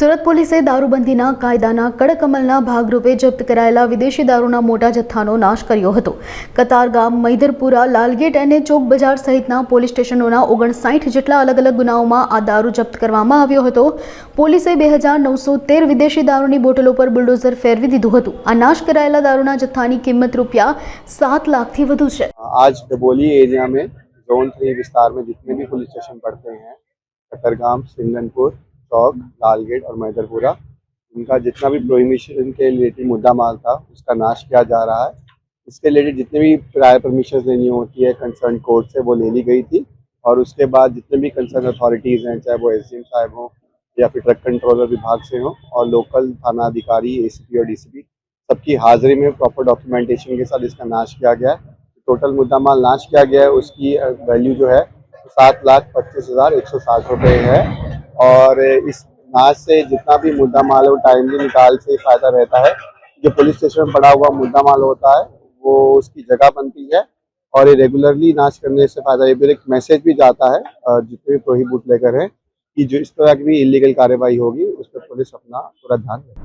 સુરત પોલીસે દારૂબંધીના કાયદાના કડક અમલના ભાગરૂપે જપ્ત કરાયેલા વિદેશી દારૂના મોટા જથ્થાનો નાશ કર્યો હતો કતારગામ મૈધરપુરા લાલગેટ અને ચોક બજાર સહિતના પોલીસ સ્ટેશનોના ઓગણસાઠ જેટલા અલગ અલગ ગુનાઓમાં આ દારૂ જપ્ત કરવામાં આવ્યો હતો પોલીસે બે હજાર નવસો તેર વિદેશી દારૂની બોટલો પર બુલડોઝર ફેરવી દીધું હતું આ નાશ કરાયેલા દારૂના જથ્થાની કિંમત રૂપિયા સાત લાખથી વધુ છે आज डबोली एरिया में जोन थ्री विस्तार में जितने भी पुलिस स्टेशन पड़ते हैं कतरगाम सिंगनपुर चौक लालगेट और मैदरपुरा इनका जितना भी प्रोहिबिशन के रिलेटेड मुद्दा माल था, उसका नाश किया जा रहा है। इसके रिलेटेड जितने भी प्रायर परमिशन लेनी होती है कंसर्न कोर्ट से वो ले ली गई थी। और उसके बाद जितने भी कंसर्न अथॉरिटीज़ हैं, चाहे वो एस साहब हों या फिर ट्रक कंट्रोलर विभाग से हों और लोकल थाना अधिकारी ए और डी सबकी हाजिरी में प्रॉपर डॉक्यूमेंटेशन के साथ इसका नाश किया गया है। टोटल मुद्दा माल नाश किया गया है, उसकी वैल्यू जो है सात लाख पच्चीस हज़ार एक सौ साठ रुपये है। और इस नाच से जितना भी मुद्दा माल है, वो टाइमली निकाल से फ़ायदा रहता है। जो पुलिस स्टेशन में पड़ा हुआ मुद्दा माल होता है, वो उसकी जगह बनती है और ये रेगुलरली नाच करने से फ़ायदा, ये फिर एक मैसेज भी जाता है जितने भी प्रोहिबूट लेकर हैं कि जो इस तरह की भी इलीगल कार्रवाई होगी, उस पर पुलिस अपना पूरा ध्यान रखे